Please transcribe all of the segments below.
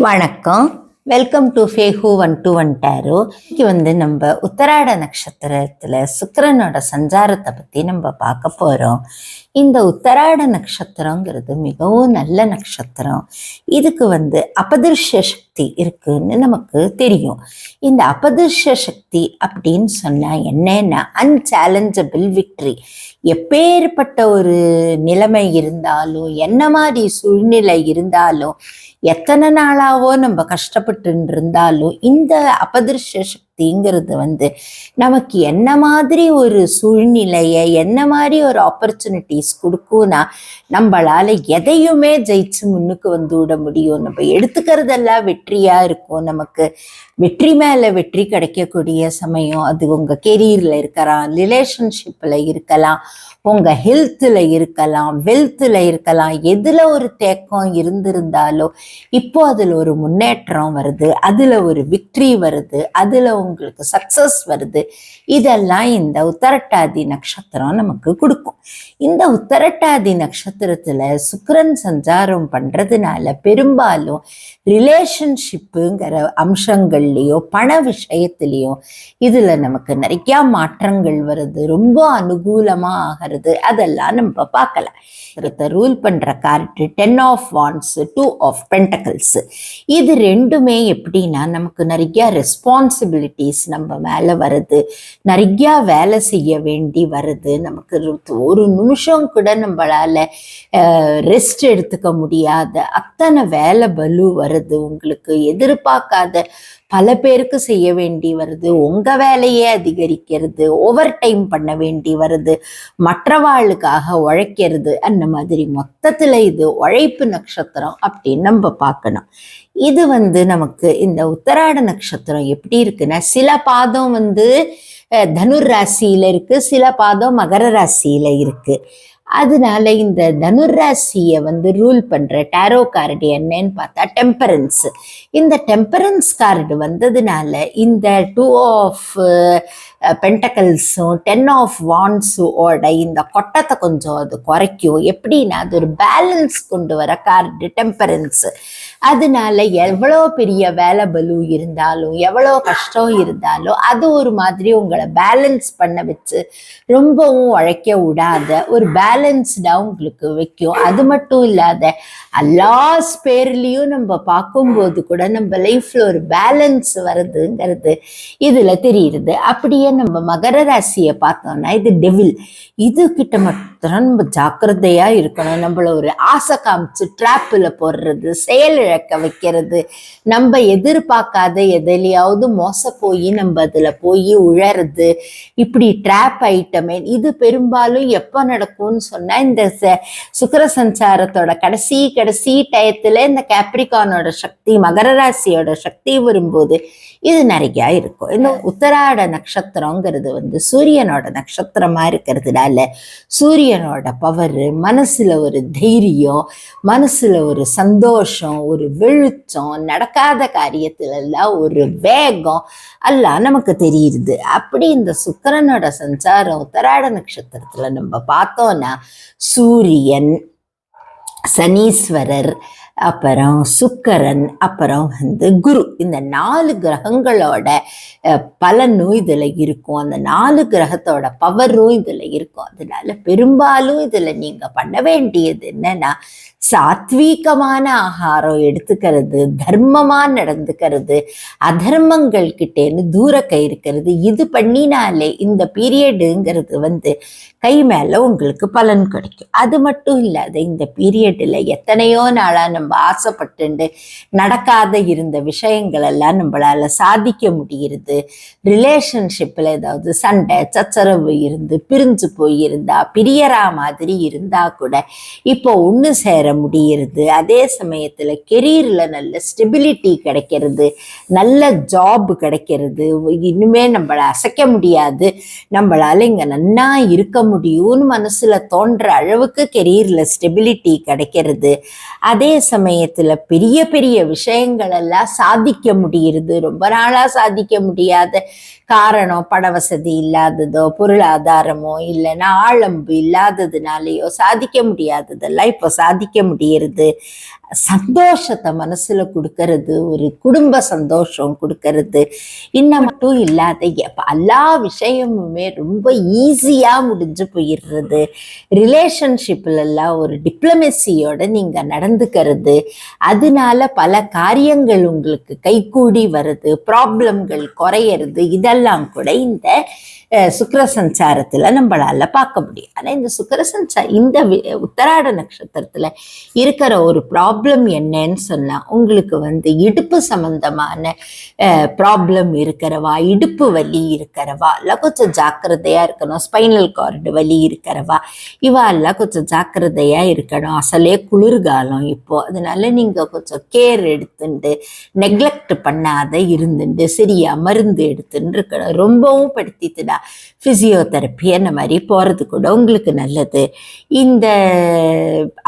வணக்கம். Welcome to Fehu one two one tarot இன்னைக்கு வந்து நம்ம உத்தராட நட்சத்திரத்தில் சுக்கரனோட சஞ்சாரத்தை பற்றி நம்ம பார்க்க போகிறோம் இந்த உத்தராட நட்சத்திரங்கிறது மிகவும் நல்ல நட்சத்திரம். இதுக்கு வந்து அபதிர்ஷ சக்தி இருக்குன்னு நமக்கு தெரியும். இந்த அபதிர்ஷ சக்தி அப்படின்னு சொன்னால் என்னன்னா அன்சேலஞ்சபிள் விக்ட்ரி எப்பேற்பட்ட ஒரு நிலைமை இருந்தாலும் என்ன மாதிரி சூழ்நிலை இருந்தாலும் எத்தனை நாளாவோ நம்ம கஷ்டப்பட்டு இருந்தாலும் இந்த அபதிர்ஷ சக்திங்கிறது வந்து நமக்கு என்ன மாதிரி ஒரு சூழ்நிலையை என்ன மாதிரி ஒரு ஆப்பர்ச்சுனிட்டிஸ் கொடுக்கும்னா நம்மளால எதையுமே ஜெயிச்சு முன்னுக்கு வந்து விட முடியும். நம்ம எடுத்துக்கிறதெல்லாம் வெற்றியா இருக்கும். நமக்கு வெற்றி மேல வெற்றி கிடைக்கக்கூடிய சமயம் அது உங்க கெரியர்ல இருக்கலாம் ரிலேஷன்ஷிப்ல இருக்கலாம் உங்க ஹெல்த்ல இருக்கலாம் வெல்த்ல இருக்கலாம் எதுல ஒரு தேக்கம் இருந்திருந்தாலோ இப்போ அதுல ஒரு முன்னேற்றம் வருது அதுல ஒரு விக்ட்ரி வருது அதுல உங்களுக்கு சக்சஸ் வருது. இதெல்லாம் இந்த உத்தரட்டாதி நட்சத்திரம் நமக்கு கொடுக்கும். இந்த உத்தரட்டாதி நட்சத்திரத்துல சுக்கரன் சஞ்சாரம் பண்றதுனால பெரும்பாலும் ரிலேஷன்ஷிப்புங்கிற அம்சங்கள் அம்சங்கள்லயோ பண விஷயத்துலேயோ இதுல நமக்கு நிறைய மாற்றங்கள் வருது. ரொம்ப அனுகூலமாக ஆகிறது. அதெல்லாம் நம்ம பார்க்கலாம். ஒருத்த ரூல் பண்ற card ten of wands two of pentacles இது ரெண்டுமே எப்படின்னா நமக்கு நிறைய ரெஸ்பான்சிபிலிட்டிஸ் நம்ம மேல வருது. நிறையா வேலை செய்ய வேண்டி வருது. நமக்கு ஒரு- ஒரு நிமிஷம் கூட நம்மளால ரெஸ்ட் எடுத்துக்க முடியாத அத்தனை வேலை பலு வருது. உங்களுக்கு எதிர்பார்க்காத பல பேருக்கு செய்ய வேண்டி வருது. உங்க வேலையே அதிகரிக்கிறது ஓவர் டைம் பண்ண வேண்டி வருது. மற்றவாளுக்காக உழைக்கிறது. அந்த மாதிரி மொத்தத்துல இது உழைப்பு நட்சத்திரம் அப்படின்னு நம்ம பார்க்கணும். இது வந்து நமக்கு இந்த உத்தராட நட்சத்திரம் எப்படி இருக்குன்னா சில பாதம் வந்து தனுர் ராசியில இருக்கு சில பாதம் மகர ராசியில இருக்கு. அதனால இந்த தனுராசியை வந்து ரூல் பண்ற டேரோ கார்டு என்னன்னு பார்த்தா டெம்பரன்ஸ் இந்த டெம்பரன்ஸ் கார்டு வந்ததுனால இந்த டூ ஆஃப் பென்டக்கல்ஸும் டென் ஆஃப் வான்ஸோட இந்த கொட்டத்தை கொஞ்சம் அது குறைக்கும். எப்படின்னா அது ஒரு பேலன்ஸ் கொண்டு வர கார்டு டெம்பரன்ஸ் அதனால எவ்வளோ பெரிய வேலை பலு இருந்தாலும் எவ்வளோ கஷ்டம் இருந்தாலும் அது ஒரு மாதிரி உங்களை பேலன்ஸ் பண்ண வச்சு ரொம்பவும் உழைக்க விடாத ஒரு பேலன்ஸ்டாக உங்களுக்கு வைக்கும். அது மட்டும் இல்லாத எல்லா பேர்லேயும் நம்ம பார்க்கும்போது கூட நம்ம லைஃப்பில் ஒரு பேலன்ஸ் வருதுங்கிறது இதில் தெரியுது. அப்படியே நம்ம மகர ராசியை பார்த்தோம்னா இது டெவில் இது கிட்ட மட்டும் நம்ம ஜாக்கிரதையாக இருக்கணும். நம்மள ஒரு ஆசை காமிச்சு ட்ராப்பில் போடுறது இழக்க வைக்கிறது. நம்ம எதிர்பார்க்காத எதிலையாவது மோச போய் நம்ம அதுல போய் உழறது. இப்படி ட்ராப் ஐட்டமே இது பெரும்பாலும் எப்போ நடக்கும்னு சொன்னா இந்த சுக்கர சுக்கிர சஞ்சாரத்தோட கடைசி கடைசி டயத்துல இந்த கேப்ரிகானோட சக்தி மகர ராசியோட சக்தி வரும்போது இது நிறைய இருக்கும். இந்த உத்தராட நட்சத்திரங்கிறது வந்து சூரியனோட நட்சத்திரமா இருக்கிறதுனால சூரியனோட பவர் மனசுல ஒரு தைரியம் மனசுல ஒரு சந்தோஷம் ஒரு வெளிச்சம் நடக்காத காரியத்துல எல்லாம் ஒரு வேகம் எல்லாம் நமக்கு தெரியுது. அப்படி இந்த சுக்கரனோட சஞ்சாரம் உத்தராட நட்சத்திரத்துல நம்ம பார்த்தோம்னா சூரியன் சனீஸ்வரர் அப்புறம் சுக்கரன் அப்புறம் வந்து குரு. இந்த நாலு கிரகங்களோட பலனும் இதில் இருக்கும். அந்த நாலு கிரகத்தோட பவரும் இதில் இருக்கும். அதனால பெரும்பாலும் இதில் நீங்கள் பண்ண வேண்டியது என்னன்னா சாத்வீகமான ஆகாரம் எடுத்துக்கிறது தர்மமா நடந்துக்கிறது அதர்மங்கள் கிட்டேன்னு தூரக்க இருக்கிறது. இது பண்ணினாலே இந்த பீரியடுங்கிறது வந்து கை மேல உங்களுக்கு பலன் கிடைக்கும். அது மட்டும் இல்லாத இந்த பீரியடில் எத்தனையோ நாளா நம்ம ஆசைப்பட்டுண்டு நடக்காத இருந்த விஷயங்கள் எல்லாம் நம்மளால சாதிக்க முடியுது ரிலேஷன்ஷிப்பில் ஏதாவது சண்டை சச்சரவு இருந்து பிரிஞ்சு போயிருந்தா பிரியறா மாதிரி இருந்தா கூட இப்போ ஒன்று சேர முடியிறது அதே சமயத்தில் கெரியரில் நல்ல ஸ்டெபிலிட்டி கிடைக்கிறது நல்ல ஜாப் கிடைக்கிறது. இனிமே நம்மளை அசைக்க முடியாது. நம்மளால இங்க நன்னா இருக்க முடியும்னு மனசுல தோன்ற அளவுக்கு கெரியர்ல ஸ்டெபிலிட்டி கிடைக்கிறது. அதே சமயத்துல பெரிய பெரிய விஷயங்கள் எல்லாம் சாதிக்க முடியுது ரொம்ப நாளா சாதிக்க முடியாத காரணம் பட வசதி இல்லாததோ பொருளாதாரமோ இல்லைன்னா ஆழம்பு இல்லாததுனாலேயோ சாதிக்க முடியாததெல்லாம் இப்போ சாதிக்க முடியறது. சந்தோஷத்தை மனசுல கொடுக்கறது ஒரு குடும்ப சந்தோஷம் கொடுக்கறது. இன்னும் மட்டும் இல்லாத எல்லா விஷயமுமே ரொம்ப ஈஸியா முடிஞ்சு போயிடுறது. ரிலேஷன்ஷிப்ல எல்லாம் ஒரு டிப்ளமசியோட நீங்க நடந்துக்கிறது. அதனால பல காரியங்கள் உங்களுக்கு கைகூடி வருது ப்ராப்ளம்கள் குறையிறது இதெல்லாம் கூட இந்த சுக்கிர சஞ்சாரத்தில் நம்மளால் பார்க்க முடியும். ஆனால் இந்த சுக்கிர இந்த உத்தராட நட்சத்திரத்தில் இருக்கிற ஒரு ப்ராப்ளம் என்னன்னு சொன்னால் உங்களுக்கு வந்து இடுப்பு சம்பந்தமான ப்ராப்ளம் இருக்கிறவா இடுப்பு வலி இருக்கிறவா எல்லாம் கொஞ்சம் ஜாக்கிரதையாக இருக்கணும் ஸ்பைனல் கார்டு வலி இருக்கிறவா இவா எல்லாம் கொஞ்சம் ஜாக்கிரதையாக இருக்கணும். அசலே குளிர்காலம் இப்போது அதனால நீங்கள் கொஞ்சம் கேர் எடுத்துண்டு நெக்லெக்ட் பண்ணாத இருந்துட்டு சரியா மருந்து எடுத்துன்னு இருக்கணும். ரொம்பவும் படுத்திட்டுடா. ஃபிசியோதெரப்பி அந்த மாதிரி போறது கூட உங்களுக்கு நல்லது. இந்த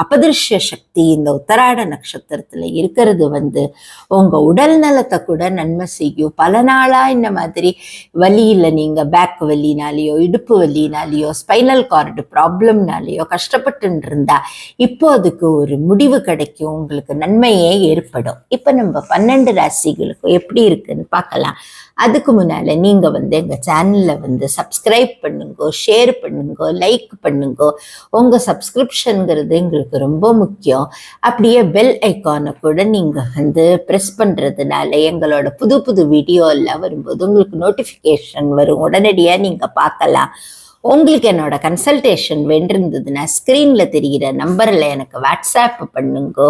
அபதிருஷ்ய சக்தி இந்த உத்தராட நட்சத்திரத்துல இருக்கிறது வந்து உங்க உடல் நலத்தை கூட நன்மை செய்யும். பல நாளா இந்த மாதிரி வலியில நீங்க பேக் வலினாலேயோ இடுப்பு வலினாலேயோ ஸ்பைனல் கார்டு ப்ராப்ளம்னாலேயோ கஷ்டப்பட்டு இருந்தா இப்போ அதுக்கு ஒரு முடிவு கிடைக்கும். உங்களுக்கு நன்மையே ஏற்படும். இப்போ நம்ம பன்னெண்டு ராசிகளுக்கும் எப்படி இருக்குன்னு பார்க்கலாம். அதுக்கு முன்னால் நீங்கள் வந்து எங்கள் சேனலில் வந்து சப்ஸ்கிரைப் பண்ணுங்க ஷேர் பண்ணுங்க லைக் பண்ணுங்க. உங்கள் சப்ஸ்கிரிப்ஷனுங்கிறது எங்களுக்கு ரொம்ப முக்கியம். அப்படியே பெல் ஐக்கானை கூட நீங்கள் வந்து ப்ரெஸ் பண்ணுறதுனால எங்களோட புது புது வீடியோ எல்லாம் வரும்போது உங்களுக்கு நோட்டிஃபிகேஷன் வரும். உடனடியாக நீங்கள் பார்க்கலாம். உங்களுக்கு என்னோட கன்சல்டேஷன் வேண்டியிருந்ததுன்னா ஸ்க்ரீனில் தெரிகிற நம்பரில் எனக்கு வாட்ஸ்அப் பண்ணுங்கோ.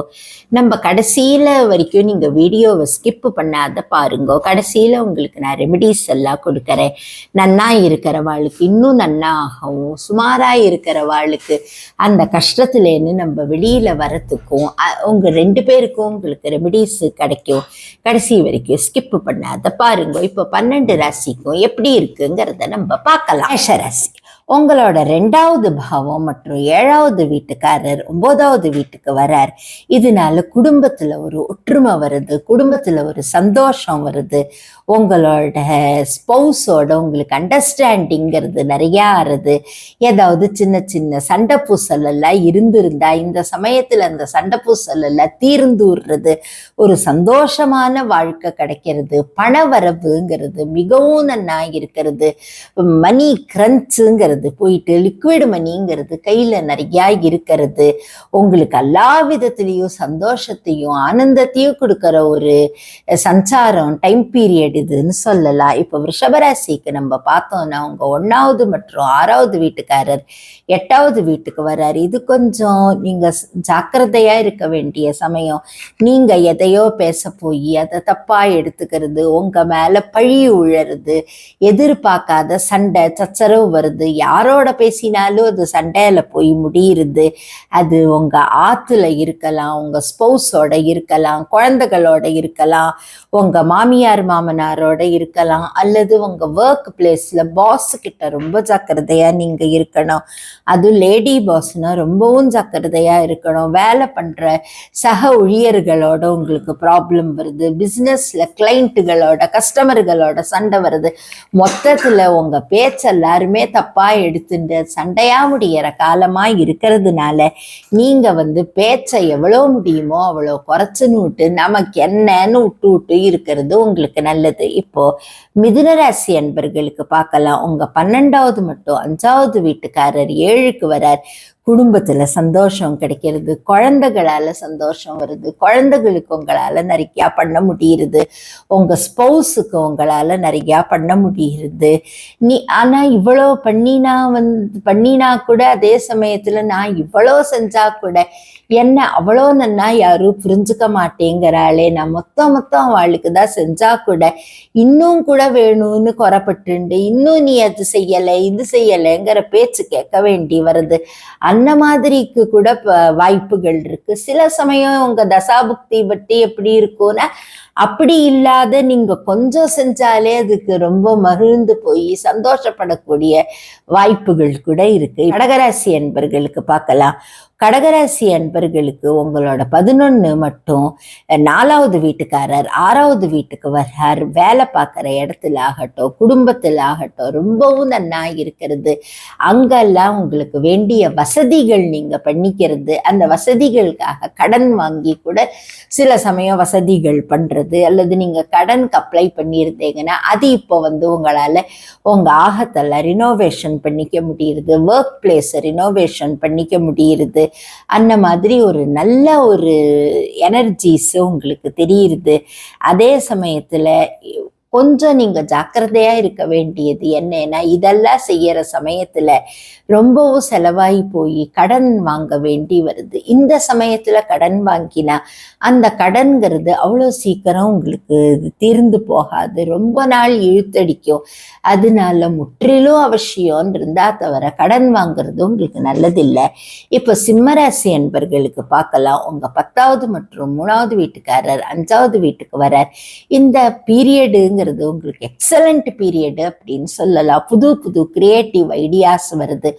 நம்ம கடைசியில் வரைக்கும் நீங்கள் வீடியோவை ஸ்கிப்பு பண்ணாத பாருங்க. கடைசியில் உங்களுக்கு நான் ரெமெடிஸ் எல்லாம் கொடுக்குறேன். நன்னா இருக்கிறவாளுக்கு இன்னும் நன்னா ஆகவும் சுமாராக இருக்கிறவாளுக்கு அந்த கஷ்டத்துலேருந்து நம்ம வெளியில் வரத்துக்கும் உங்கள் ரெண்டு பேருக்கும் உங்களுக்கு ரெமெடிஸ் கிடைக்கும். கடைசி வரைக்கும் ஸ்கிப்பு பண்ணாத பாருங்க. இப்போ பன்னெண்டு ராசிக்கும் எப்படி இருக்குங்கிறத நம்ம பார்க்கலாம். மேஷ ராசி. உங்களோட ரெண்டாவது பாவம் மற்றும் ஏழாவது வீட்டுக்காரர் ஒன்பதாவது வீட்டுக்கு வரார். இதனால குடும்பத்துல ஒரு ஒற்றுமை வருது குடும்பத்துல ஒரு சந்தோஷம் வருது. உங்களோட ஸ்பௌஸோட உங்களுக்கு அண்டர்ஸ்டாண்டிங்கிறது நிறையா ஆறுது ஏதாவது சின்ன சின்ன சண்டை பூசல் எல்லாம் இருந்திருந்தா இந்த சமயத்துல அந்த சண்டை பூசல் எல்லாம் தீர்ந்துடுறது ஒரு சந்தோஷமான வாழ்க்கை கிடைக்கிறது பண வரவுங்கிறது மிகவும் நன்னா இருக்கிறது மணி கிரன்ச்சுங்கிறது போயிட்டு லிக்விட் மணிங்கிறது கையில நிறையா இருக்கிறது. உங்களுக்கு எல்லா விதத்திலையும் சந்தோஷத்தையும் ஆனந்தத்தையும் கொடுக்கற ஒரு சஞ்சாரம் டைம் பீரியட் இதுன்னு சொல்லலாம். இப்போ ரிஷபராசிக்கு நம்ம பார்த்தோம்னா உங்க ஒன்னாவது மற்றும் ஆறாவது வீட்டுக்காரர் எட்டாவது வீட்டுக்கு வர்றாரு. இது கொஞ்சம் நீங்க ஜாக்கிரதையாக ஜாக்கிரதையா இருக்க வேண்டிய சமயம். நீங்க எதையோ பேச போய் அதை தப்பா எடுத்துக்கிறது உங்க மேல பழி உழறது எதிர்பார்க்காத சண்டை சச்சரவு வருது யாரோட பேசினாலும் அது சண்டையில போய் முடியுது அது உங்க ஆத்துல இருக்கலாம் உங்க ஸ்பௌஸோட இருக்கலாம் குழந்தைகளோட இருக்கலாம் உங்க மாமியார் மாமனாரோட இருக்கலாம் அல்லது உங்க ஒர்க் பிளேஸ்ல பாஸ் கிட்ட ரொம்ப ஜாக்கிரதையா நீங்க இருக்கணும். அதுவும் லேடி பாஸ்னா ரொம்பவும் ஜாக்கிரதையா இருக்கணும். வேலை பண்ற சக ஊழியர்களோட உங்களுக்கு ப்ராப்ளம் வருது. பிஸ்னஸில் கிளைண்ட்டுகளோட கஸ்டமர்களோட சண்டை வருது. மொத்தத்துல உங்க பேச்ச எல்லாருமே தப்பா எடுத்துட்டு சண்டையா முடியிற காலமா இருக்கிறதுனால நீங்க வந்து பேச்சை எவ்வளோ முடியுமோ அவ்வளோ குறைச்சுன்னு விட்டு நமக்கு என்னன்னு விட்டு விட்டு இருக்கிறது உங்களுக்கு நல்லது. இப்போ மிதுனராசி அன்பர்களுக்கு பார்க்கலாம். உங்க பன்னெண்டாவது மட்டும் அஞ்சாவது வீட்டுக்காரர் ஏழுக்கு வரார். குடும்பத்துல சந்தோஷம் கிடைக்கிறது குழந்தைகளால சந்தோஷம் வருது குழந்தைகளுக்கு உங்களால நிறையா பண்ண முடியுது உங்க ஸ்பௌஸுக்கு உங்களால நிறையா பண்ண முடியுது நீ ஆனா இவ்வளோ பண்ணினா வந்து பண்ணினா கூட அதே சமயத்துல நான் இவ்வளோ செஞ்சா கூட என்ன அவ்வளோ நன்னா யாரும் புரிஞ்சுக்க மாட்டேங்கிறாளே. நான் மொத்தம் மொத்தம் அவளுக்கு தான் செஞ்சா கூட இன்னும் கூட வேணும்னு குறப்பட்டுண்டு இன்னும் நீ அது செய்யலை இது செய்யலைங்கிற பேச்சு கேட்க வேண்டி வருது. அந்த மாதிரிக்கு கூட வாய்ப்புகள் இருக்கு. சில சமயம் உங்க தசாபுக்தி பற்றி எப்படி இருக்கும்னா அப்படி இல்லாத நீங்க கொஞ்சம் செஞ்சாலே அதுக்கு ரொம்ப மகிழ்ந்து போய் சந்தோஷப்படக்கூடிய வாய்ப்புகள் கூட இருக்கு. கடகராசி என்பர்களுக்கு பார்க்கலாம். கடகராசி அன்பர்களுக்கு உங்களோட பதினொன்று மட்டும் நாலாவது வீட்டுக்காரர் ஆறாவது வீட்டுக்கு வர்றார் வேலை பார்க்குற இடத்துல ஆகட்டும் குடும்பத்தில் ஆகட்டும் ரொம்பவும் நன்னா இருக்கிறது. அங்கெல்லாம் உங்களுக்கு வேண்டிய வசதிகள் நீங்கள் பண்ணிக்கிறது. அந்த வசதிகளுக்காக கடன் வாங்கி கூட சில சமயம் வசதிகள் பண்ணுறது அல்லது நீங்கள் கடனுக்கு அப்ளை பண்ணியிருந்தீங்கன்னா அது இப்போ வந்து உங்களால் உங்கள் ஆகத்தில் ரினோவேஷன் பண்ணிக்க முடியுது. ஒர்க் பிளேஸை ரினோவேஷன் பண்ணிக்க முடியுது. அந்த மாதிரி ஒரு நல்ல ஒரு எனர்ஜிஸ் உங்களுக்கு தெரியுது. அதே சமயத்தில் கொஞ்சம் நீங்கள் ஜாக்கிரதையாக இருக்க வேண்டியது என்னன்னா இதெல்லாம் செய்யற சமயத்தில் ரொம்பவும் செலவாகி போய் கடன் வாங்க வேண்டி வருது. இந்த சமயத்தில் கடன் வாங்கினா அந்த கடன்கிறது அவ்வளோ சீக்கிரம் உங்களுக்கு தீர்ந்து போகாது. ரொம்ப நாள் இழுத்தடிக்கும். அதனால முற்றிலும் அவசியம் இருந்தா தவிர கடன் வாங்குறது உங்களுக்கு நல்லதில்லை. இப்போ சிம்மராசி என்பர்களுக்கு பார்க்கலாம். உங்க பத்தாவது மற்றும் மூணாவது வீட்டுக்காரர் அஞ்சாவது வீட்டுக்கு வரார். இந்த பீரியடுங்க அப்படிங்கிறது உங்களுக்கு எக்ஸலண்ட் பீரியடு அப்படின்னு சொல்லலாம். புது புது கிரியேட்டிவ் ஐடியாஸ் வருது.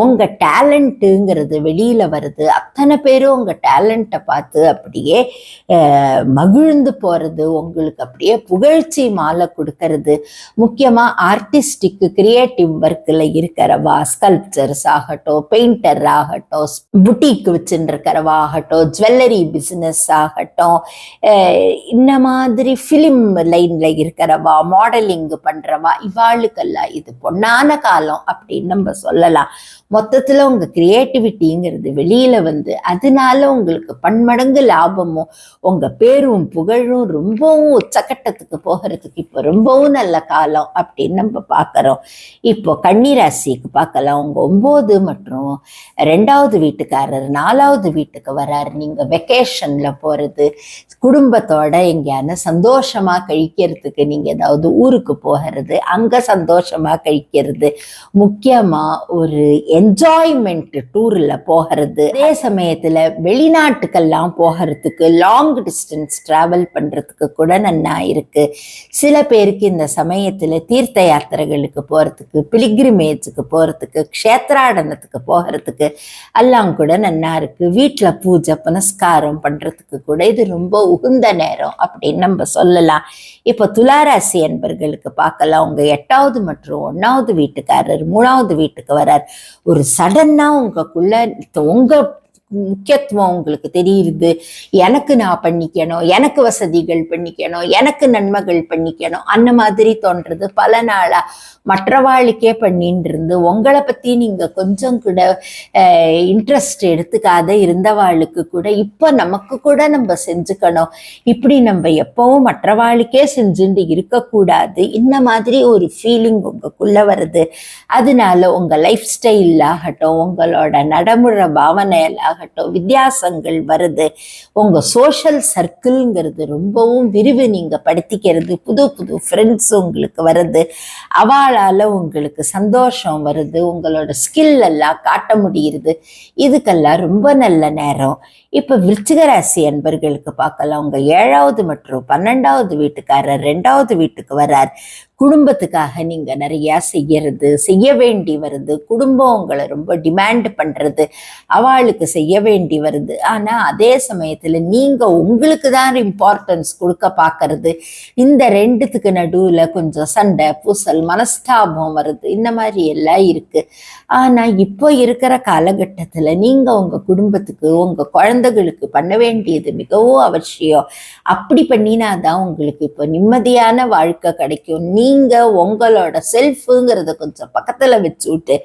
உங்க டேலண்ட்டுங்கிறது வெளியில வருது. அத்தனை பேரும் உங்க டேலண்ட்டை பார்த்து அப்படியே மகிழ்ந்து போறது உங்களுக்கு அப்படியே புகழ்ச்சி மாலை கொடுக்கறது. முக்கியமா ஆர்டிஸ்டிக்கு கிரியேட்டிவ் ஒர்க்கில் இருக்கிறவா ஸ்கல்ப்சர்ஸ் ஆகட்டும் பெயிண்டர் ஆகட்டும் புட்டிக் வச்சுட்டு இருக்கிறவா ஆகட்டும் ஜுவல்லரி பிஸ்னஸ் ஆகட்டும் இந்த மாதிரி ஃபிலிம் லைனில் இருக்கிற இருக்கிறவா மாடலிங் பண்றவா இவாளுக்கெல்லாம் இது பொன்னான காலம் அப்படின்னு நம்ம சொல்லலாம். மொத்தத்தில் உங்கள் கிரியேட்டிவிட்டிங்கிறது வெளியில் வந்து அதனால உங்களுக்கு பன்மடங்கு லாபமும் உங்கள் பேரும் புகழும் ரொம்பவும் உச்சக்கட்டத்துக்கு போகிறதுக்கு இப்போ ரொம்பவும் நல்ல காலம் அப்படின்னு நம்ம பார்க்குறோம் இப்போ கன்னிராசிக்கு பார்க்கலாம். உங்கள் ஒம்பது மற்றும் ரெண்டாவது வீட்டுக்காரர் நாலாவது வீட்டுக்கு வராரு. நீங்கள் வெக்கேஷனில் போகிறது குடும்பத்தோட எங்கேயான சந்தோஷமாக கழிக்கிறதுக்கு நீங்கள் ஏதாவது ஊருக்கு போகிறது அங்கே சந்தோஷமாக கழிக்கிறது முக்கியமாக ஒரு என்ஜாய்மெண்ட் டூர்ல போகிறது. அதே சமயத்துல வெளிநாட்டுக்கெல்லாம் போகிறதுக்கு லாங் டிஸ்டன்ஸ் டிராவல் பண்றதுக்கு கூட நன்னா இருக்கு. சில பேருக்கு இந்த சமயத்துல தீர்த்த யாத்திரைகளுக்கு போறதுக்கு பிலிகிரிமேஜுக்கு போறதுக்கு க்ஷேத்ராடனத்துக்கு போகிறதுக்கு எல்லாம் கூட நன்னா இருக்கு. வீட்டில் பூஜை புனஸ்காரம் பண்றதுக்கு கூட இது ரொம்ப உகுந்த நேரம் அப்படின்னு நம்ம சொல்லலாம். இப்போ துளாராசி என்பர்களுக்கு பார்க்கலாம். உங்க எட்டாவது மற்றும் ஒன்னாவது வீட்டுக்காரர் மூணாவது வீட்டுக்கு வரார். ஒரு சடன்னா உங்களுக்குள்ள உங்க முக்கியத்துவம் உங்களுக்கு தெரியுது. எனக்கு நான் பண்ணிக்கணும் எனக்கு வசதிகள் பண்ணிக்கணும் எனக்கு நன்மைகள் பண்ணிக்கணும் அந்த மாதிரி தோன்றது பல நாளா மற்றவாளுக்கே பண்ணிட்டு இருந்து உங்களை பத்தி நீங்க கொஞ்சம் கூட இன்ட்ரெஸ்ட் எடுத்துக்காத இருந்தவாளுக்கு கூட இப்போ நமக்கு கூட நம்ம செஞ்சுக்கணும். இப்படி நம்ம எப்பவும் மற்றவாளுக்கே செஞ்சுட்டு இருக்கக்கூடாது. இந்த மாதிரி ஒரு ஃபீலிங் உங்களுக்குள்ள வருது. அதனால உங்க லைஃப் ஸ்டைல் ஆகட்டும் உங்களோட நடைமுறை பாவனையெல்லாம் ஆகட்டும். வித்தியாசங்கள் வருது. உங்க சோஷியல் சர்க்கிள்ங்கிறது ரொம்பவும் விரிவு நீங்க படுத்திக்கிறது. புது புது ஃப்ரெண்ட்ஸ் உங்களுக்கு வருது. அவளால உங்களுக்கு சந்தோஷம் வருது. உங்களோட ஸ்கில் எல்லாம் காட்ட முடியுது. இதுக்கெல்லாம் ரொம்ப நல்ல நேரம். இப்ப விருச்சிக ராசி அன்பர்களுக்கு பார்க்கலாம். உங்க ஏழாவது மற்றும் பன்னெண்டாவது வீட்டுக்காரர் ரெண்டாவது வீட்டுக்கு வரார் குடும்பத்துக்காக நீங்க நிறைய செய்யறது செய்ய வேண்டி வருது. குடும்பம் உங்களை ரொம்ப டிமாண்ட் பண்றது அவளுக்கு செய்ய வேண்டி வருது. ஆனா அதே சமயத்துல நீங்க உங்களுக்கு தான் இம்பார்ட்டன்ஸ் கொடுக்க பார்க்கறது. இந்த ரெண்டுத்துக்கு நடுவுல கொஞ்சம் சண்டை பூசல் மனஸ்தாபம் வருது. இந்த மாதிரி எல்லாம் இருக்கு. ஆனா இப்போ இருக்கிற காலகட்டத்துல நீங்க உங்க குடும்பத்துக்கு உங்க குழந்தைகளுக்கு பண்ண வேண்டியது மிகவும் அவசியம் அப்படி பண்ணினாதான் உங்களுக்கு இப்போ நிம்மதியான வாழ்க்கை கிடைக்கும். நீங்க உங்களோட செல்ஃபுங்கிறத கொஞ்சம் பக்கத்துல வச்சு விட்டு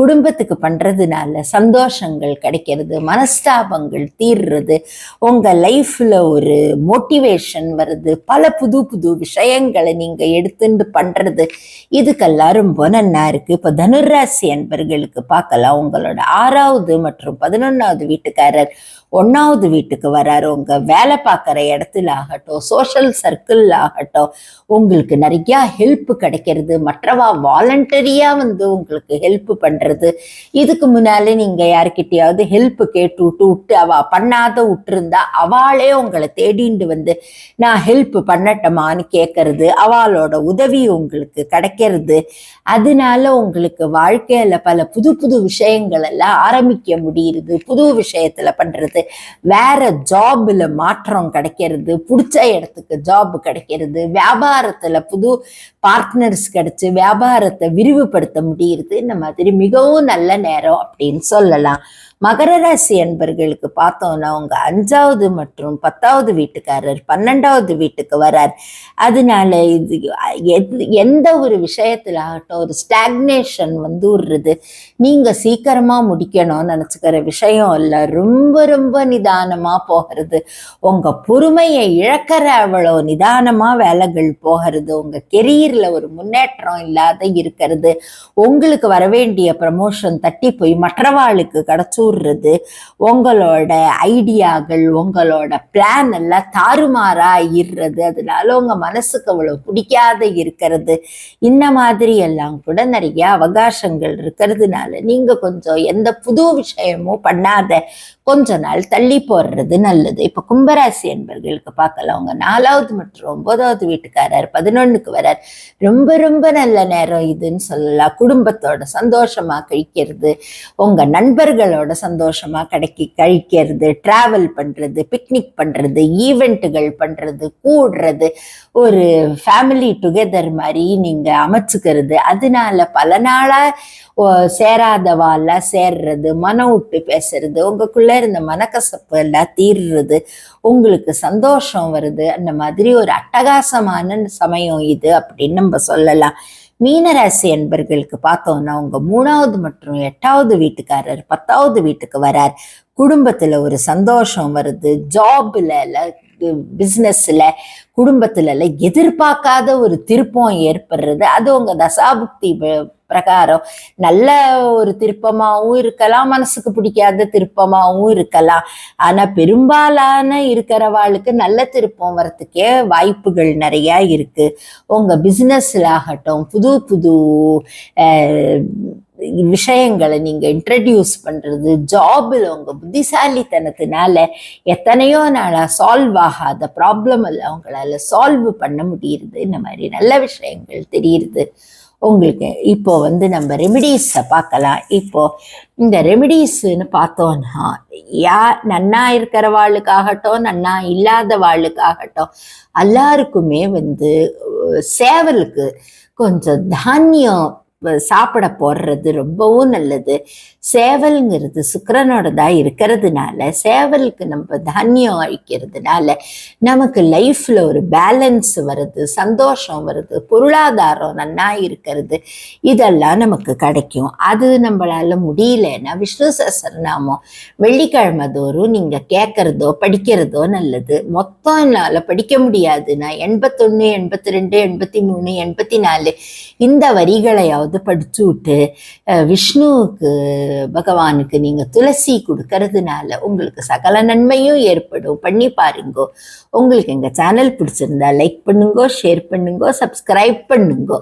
குடும்பத்துக்கு பண்றதுனால சந்தோஷங்கள் கிடைக்கிறது மனஸ்தாபங்கள் தீர்றது உங்க லைஃப்ல ஒரு மோட்டிவேஷன் வருது பல புது புது விஷயங்களை நீங்க எடுத்துட்டு பண்றது. இதுக்கெல்லாம் ரொம்ப நன்னா இருக்கு. இப்ப தனுராசி அன்பர்களுக்கு பார்க்கலாம். உங்களோட ஆறாவது மற்றும் பதினொன்னாவது வீட்டுக்காரர் ஒன்னாவது வீட்டுக்கு வராரு. உங்க வேலை பார்க்குற இடத்துல ஆகட்டும் சோஷியல் சர்க்கிள் ஆகட்டும் உங்களுக்கு நிறைய ஹெல்ப் கிடைக்கிறது. மற்றவா வாலண்டரியா வந்து உங்களுக்கு ஹெல்ப் பண்றது அப்படிங்கிறது இதுக்கு முன்னாலே நீங்க யாருக்கிட்டையாவது ஹெல்ப் கேட்டு விட்டு விட்டு அவ பண்ணாத விட்டுருந்தா அவளே உங்களை தேடிண்டு வந்து நான் ஹெல்ப் பண்ணட்டமான்னு கேட்கறது அவளோட உதவி உங்களுக்கு கிடைக்கிறது. அதனால உங்களுக்கு வாழ்க்கையில பல புது புது விஷயங்கள் எல்லாம் ஆரம்பிக்க முடியுது. புது விஷயத்துல பண்றது. வேற ஜாப்ல மாற்றம் கிடைக்கிறது. பிடிச்ச இடத்துக்கு ஜாப் கிடைக்கிறது. வியாபாரத்துல புது பார்ட்னர்ஸ் கிடைச்சு வியாபாரத்தை விரிவுபடுத்த முடியுது இந்த மாதிரி மிகவும் நல்ல நேரம் அப்படின்னு சொல்லலாம். மகர ராசி அன்பர்களுக்கு பார்த்தோம்னா உங்க அஞ்சாவது மற்றும் பத்தாவது வீட்டுக்காரர் பன்னெண்டாவது வீட்டுக்கு வரார். அதனால இது எது- எந்த ஒரு விஷயத்துல ஆகட்டும் ஒரு ஸ்டாக்னேஷன் வந்து விடுறது நீங்க சீக்கிரமா முடிக்கணும்னு நினைச்சுக்கிற விஷயம் இல்லை. ரொம்ப ரொம்ப நிதானமா போகிறது. உங்க பொறுமையை இழக்கிற அவ்வளோ நிதானமா வேலைகள் போகிறது. உங்க கெரியர்ல ஒரு முன்னேற்றம் இல்லாத இருக்கிறது. உங்களுக்கு வர வேண்டிய ப்ரமோஷன் தட்டி போய் மற்றவாளுக்கு கூறுறது உங்களோட ஐடியாக்கள் உங்களோட பிளான் எல்லாம் தாறுமாறா இருறது அதனால உங்க மனசுக்கு அவ்வளவு பிடிக்காத இருக்கிறது. இந்த மாதிரி எல்லாம் கூட நிறைய அவகாசங்கள் இருக்கிறதுனால நீங்க கொஞ்சம் எந்த புது விஷயமும் பண்ணாத கொஞ்ச நாள் தள்ளி போடுறது நல்லது. இப்ப கும்பராசி என்பர்களுக்கு பார்க்கலாம். அவங்க நாலாவது மற்றும் ஒன்பதாவது வீட்டுக்காரர் பதினொன்னுக்கு வரார். ரொம்ப ரொம்ப நல்ல நேரம் இதுன்னு சொல்லலாம். குடும்பத்தோட சந்தோஷமா கழிக்கிறது உங்க நண்பர்களோட சந்தோஷமா கிடைக்கி கழிக்கிறது டிராவல் பண்றது பிக்னிக் பண்றது ஈவெண்ட்டுகள் பண்றது கூடுறது ஒரு ஃபேமிலி டுகெதர் மாதிரி நீங்க அமைச்சுக்கிறது. அதனால பல நாளா ஓ, சேர்றது மனம் விட்டு பேசுறது உங்களுக்குள்ள இருந்த மனக்கசப்பு எல்லாம் தீர்றது உங்களுக்கு சந்தோஷம் வருது. அந்த மாதிரி ஒரு அட்டகாசமான சமயம் இது அப்படின்னு நம்ம சொல்லலாம். மீனராசி என்பர்களுக்கு பார்த்தோம்னா உங்க மூணாவது மற்றும் எட்டாவது வீட்டுக்காரர் பத்தாவது வீட்டுக்கு வரார். குடும்பத்துல ஒரு சந்தோஷம் வருது. ஜாப்ல பிஸ்னஸ்ல குடும்பத்துல எல்லாம் எதிர்பார்க்காத ஒரு திருப்பம் ஏற்படுறது. அது உங்க தசாபுக்தி பிரகாரம். நல்ல ஒரு திருப்பமாகவும் இருக்கலாம் மனசுக்கு பிடிக்காத திருப்பமாகவும் இருக்கலாம். ஆனா பெரும்பாலான இருக்கிறவாளுக்கு நல்ல திருப்பம் வரத்துக்கே வாய்ப்புகள் நிறையா இருக்கு. உங்க பிசினஸ்ல ஆகட்டும் புது புது விஷயங்களை நீங்க இன்ட்ரடியூஸ் பண்றது ஜாபில் உங்க புத்திசாலித்தனத்தினால எத்தனையோ நாளா சால்வ் ஆகாத ப்ராப்ளம் எல்லாம் உங்களால சால்வ் பண்ண முடியுது இந்த மாதிரி நல்ல விஷயங்கள் தெரியுது உங்களுக்கு இப்போ வந்து நம்ம ரெமிடிஸை பார்க்கலாம். இப்போ இந்த ரெமிடிஸ்ன்னு பார்த்தோன்னா யா நன்னா இருக்கிற வாளுக்காகட்டும் நன்னா இல்லாத வாளுக்காகட்டும் எல்லாருக்குமே வந்து சேவலுக்கு கொஞ்சம் தானியம் சாப்பிட போடுறது ரொம்பவும் நல்லது. சேவல்ங்கிறது சுக்கரனோடதாக இருக்கிறதுனால சேவலுக்கு நம்ம தானியம் அழிக்கிறதுனால நமக்கு லைஃப்பில் ஒரு பேலன்ஸ் வருது சந்தோஷம் வருது பொருளாதாரம் நன்னா இருக்கிறது. இதெல்லாம் நமக்கு கிடைக்கும். அது நம்மளால முடியலன்னா விஷ்ணு சசரநாமம் வெள்ளிக்கிழமை தோறும் நீங்கள் கேட்குறதோ படிக்கிறதோ நல்லது. மொத்தம் என்னால் படிக்க முடியாதுன்னா எண்பத்தொன்று எண்பத்தி ரெண்டு எண்பத்தி மூணு எண்பத்தி நாலு இந்த வரிகளையாவது படிச்சு விட்டு விஷ்ணுவுக்கு பகவானுக்கு நீங்க துளசி கொடுக்கறதுனால உங்களுக்கு சகல நன்மையும் ஏற்படும். பண்ணி பாருங்கோ. உங்களுக்கு எங்க சேனல் பிடிச்சிருந்தா லைக் பண்ணுங்கோ ஷேர் பண்ணுங்கோ சப்ஸ்கிரைப் பண்ணுங்கோ.